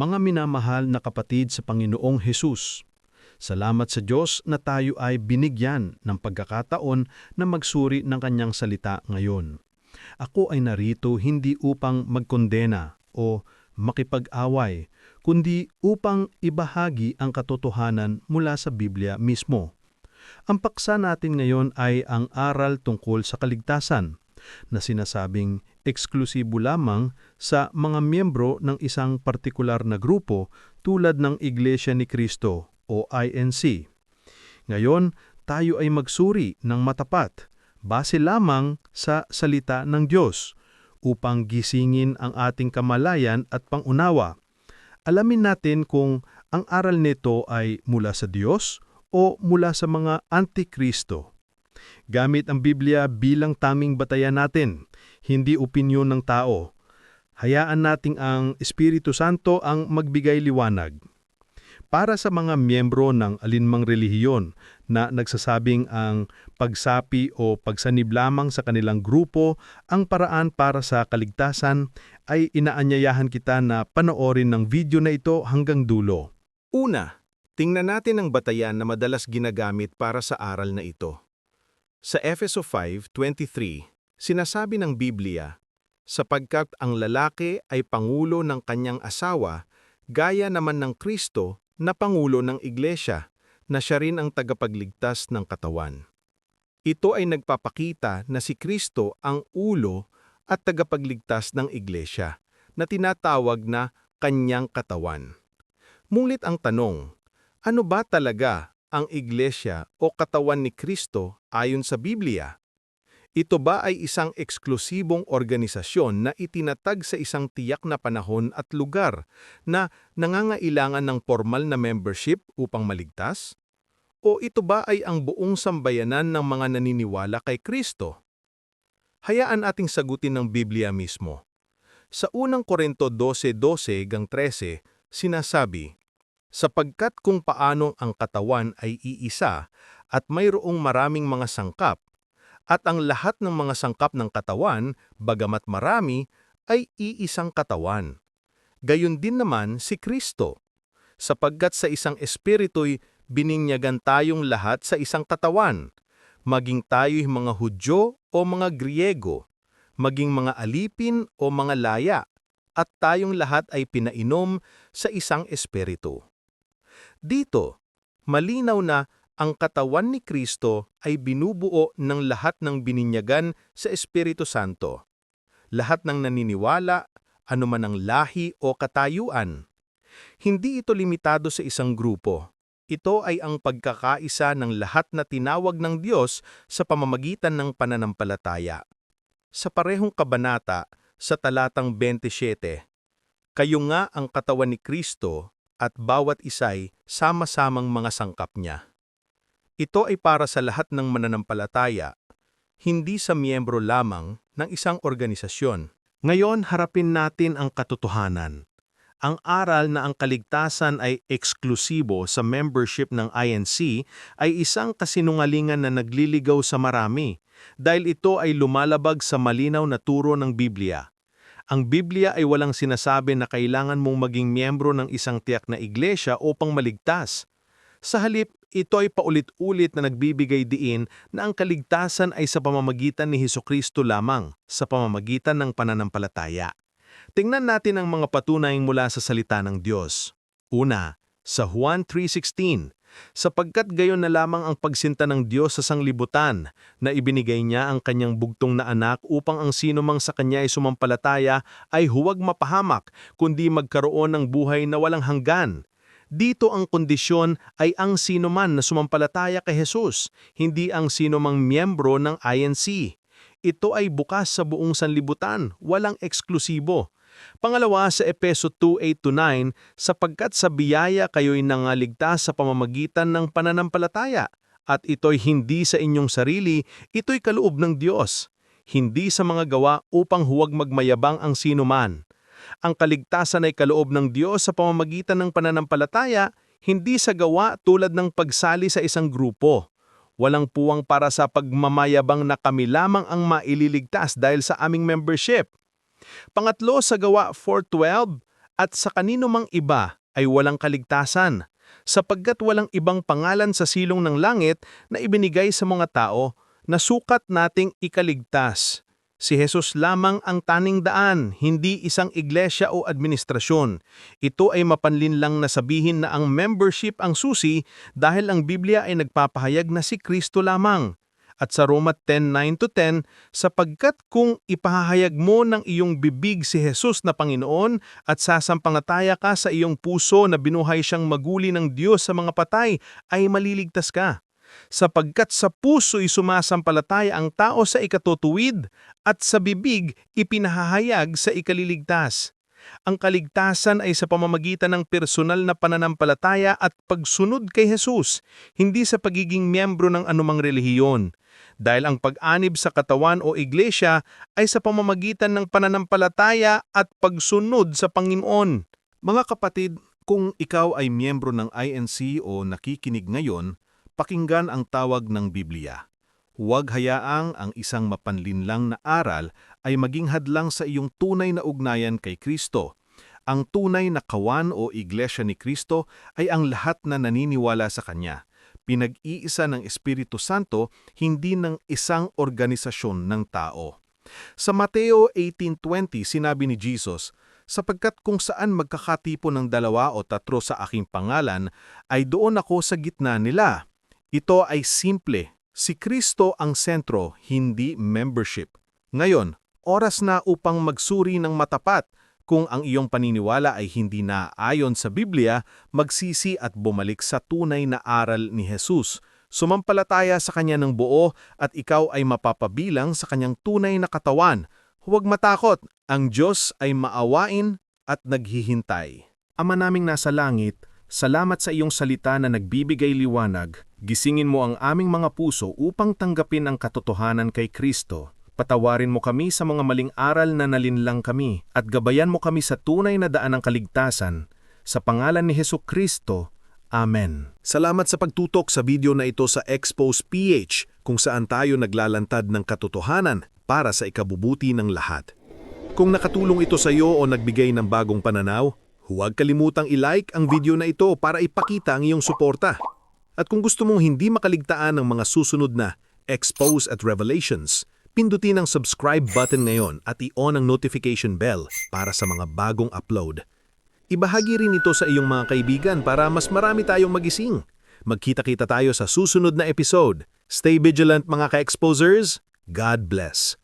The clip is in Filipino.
Mga minamahal na kapatid sa Panginoong Hesus, salamat sa Diyos na tayo ay binigyan ng pagkakataon na magsuri ng kanyang salita ngayon. Ako ay narito hindi upang magkondena o makipag-away, kundi upang ibahagi ang katotohanan mula sa Biblia mismo. Ang paksa natin ngayon ay ang aral tungkol sa kaligtasan na sinasabing eksklusibo lamang sa mga miyembro ng isang partikular na grupo tulad ng Iglesia ni Cristo o INC. Ngayon, tayo ay magsuri ng matapat base lamang sa salita ng Diyos upang gisingin ang ating kamalayan at pangunawa. Alamin natin kung ang aral nito ay mula sa Diyos o mula sa mga antikristo. Gamit ang Biblia bilang taming batayan natin, hindi opinyon ng tao. Hayaan nating ang Espiritu Santo ang magbigay liwanag. Para sa mga miyembro ng alinmang relihiyon na nagsasabing ang pagsapi o pagsanib lamang sa kanilang grupo ang paraan para sa kaligtasan, ay inaanyayahan kita na panoorin ng video na ito hanggang dulo. Una, tingnan natin ang batayan na madalas ginagamit para sa aral na ito. Sa Efeso 5.23, sinasabi ng Biblia, sapagkat ang lalaki ay pangulo ng kanyang asawa, gaya naman ng Kristo na pangulo ng iglesia, na siya rin ang tagapagligtas ng katawan. Ito ay nagpapakita na si Kristo ang ulo at tagapagligtas ng iglesia, na tinatawag na kanyang katawan. Ngunit ang tanong, ano ba talaga ang iglesia o katawan ni Kristo ayon sa Biblia? Ito ba ay isang eksklusibong organisasyon na itinatag sa isang tiyak na panahon at lugar na nangangailangan ng formal na membership upang maligtas? O ito ba ay ang buong sambayanan ng mga naniniwala kay Kristo? Hayaan ating sagutin ng Biblia mismo. Sa unang Korinto 12:12-13, sinasabi, Sapagkat kung paano ang katawan ay iisa at mayroong maraming mga sangkap, at ang lahat ng mga sangkap ng katawan, bagamat marami, ay iisang katawan. Gayon din naman si Kristo, sapagkat sa isang espiritu'y bininyagan tayong lahat sa isang katawan, maging tayo'y mga Hudyo o mga Griego, maging mga alipin o mga laya, at tayong lahat ay pinainom sa isang espiritu. Dito, malinaw na ang katawan ni Kristo ay binubuo ng lahat ng bininyagan sa Espiritu Santo. Lahat ng naniniwala, anuman ang lahi o katayuan. Hindi ito limitado sa isang grupo. Ito ay ang pagkakaisa ng lahat na tinawag ng Diyos sa pamamagitan ng pananampalataya. Sa parehong kabanata, sa talatang 27, Kayo nga ang katawan ni Kristo at bawat isa'y sama-samang mga sangkap niya. Ito ay para sa lahat ng mananampalataya, hindi sa miyembro lamang ng isang organisasyon. Ngayon, harapin natin ang katotohanan. Ang aral na ang kaligtasan ay eksklusibo sa membership ng INC ay isang kasinungalingan na nagliligaw sa marami dahil ito ay lumalabag sa malinaw na turo ng Biblia. Ang Biblia ay walang sinasabi na kailangan mong maging miyembro ng isang tiyak na iglesia upang maligtas. Sa halip, ito ay paulit-ulit na nagbibigay diin na ang kaligtasan ay sa pamamagitan ni Heso Kristo lamang, sa pamamagitan ng pananampalataya. Tingnan natin ang mga patunay mula sa salita ng Diyos. Una, sa Juan 3.16, sapagkat gayon na lamang ang pagsinta ng Diyos sa sanglibutan, na ibinigay niya ang kanyang bugtong na anak upang ang sino mang sa kanya ay sumampalataya ay huwag mapahamak, kundi magkaroon ng buhay na walang hanggan. Dito ang kondisyon ay ang sino man na sumampalataya kay Jesus, hindi ang sino mang miyembro ng INC. Ito ay bukas sa buong sanlibutan, walang eksklusibo. Pangalawa sa Epeso 2:8-9, sapagkat sa biyaya kayo'y nangaligtas sa pamamagitan ng pananampalataya, at ito'y hindi sa inyong sarili, ito'y kaloob ng Diyos, hindi sa mga gawa upang huwag magmayabang ang sino man. Ang kaligtasan ay kaloob ng Diyos sa pamamagitan ng pananampalataya, hindi sa gawa tulad ng pagsali sa isang grupo. Walang puwang para sa pagmamayabang na kami lamang ang maililigtas dahil sa aming membership. Pangatlo sa gawa 4.12, at sa kanino mang iba ay walang kaligtasan, sapagkat walang ibang pangalan sa silong ng langit na ibinigay sa mga tao na sukat nating ikaligtas. Si Jesus lamang ang taning daan, hindi isang iglesia o administrasyon. Ito ay mapanlin lang na sabihin na ang membership ang susi dahil ang Biblia ay nagpapahayag na si Kristo lamang. At sa Roma 10.9 to 10, sapagkat kung ipahahayag mo ng iyong bibig si Jesus na Panginoon at sasampangataya ka sa iyong puso na binuhay siyang maguli ng Diyos sa mga patay, ay maliligtas ka. Sapagkat sa puso'y sumasampalataya ang tao sa ikatutuwid at sa bibig ipinahahayag sa ikaliligtas. Ang kaligtasan ay sa pamamagitan ng personal na pananampalataya at pagsunod kay Jesus, hindi sa pagiging miyembro ng anumang relihiyon. Dahil ang pag-anib sa katawan o iglesia ay sa pamamagitan ng pananampalataya at pagsunod sa Panginoon. Mga kapatid, kung ikaw ay miyembro ng INC o nakikinig ngayon, pakinggan ang tawag ng Biblia. Huwag hayaang ang isang mapanlinlang na aral ay maging hadlang sa iyong tunay na ugnayan kay Kristo. Ang tunay na kawan o iglesia ni Kristo ay ang lahat na naniniwala sa Kanya. Pinag-iisa ng Espiritu Santo, hindi ng isang organisasyon ng tao. Sa Mateo 18.20, sinabi ni Jesus, sapagkat kung saan magkakatipo ng dalawa o tatlo sa aking pangalan, ay doon ako sa gitna nila. Ito ay simple. Si Kristo ang sentro, hindi membership. Ngayon, oras na upang magsuri ng matapat. Kung ang iyong paniniwala ay hindi na ayon sa Biblia, magsisi at bumalik sa tunay na aral ni Jesus. Sumampalataya sa Kanya ng buo at ikaw ay mapapabilang sa Kanyang tunay na katawan. Huwag matakot, ang Diyos ay maawain at naghihintay. Ama naming nasa langit, salamat sa iyong salita na nagbibigay liwanag. Gisingin mo ang aming mga puso upang tanggapin ang katotohanan kay Kristo. Patawarin mo kami sa mga maling aral na nalinlang kami at gabayan mo kami sa tunay na daan ng kaligtasan. Sa pangalan ni Heso Kristo. Amen. Salamat sa pagtutok sa video na ito sa Expose PH kung saan tayo naglalantad ng katotohanan para sa ikabubuti ng lahat. Kung nakatulong ito sa iyo o nagbigay ng bagong pananaw, huwag kalimutang i-like ang video na ito para ipakita ang iyong suporta. At kung gusto mong hindi makaligtaan ng mga susunod na Expose at Revelations, pindutin ang subscribe button ngayon at i-on ang notification bell para sa mga bagong upload. Ibahagi rin ito sa iyong mga kaibigan para mas marami tayong magising. Magkita-kita tayo sa susunod na episode. Stay vigilant mga ka-exposers. God bless.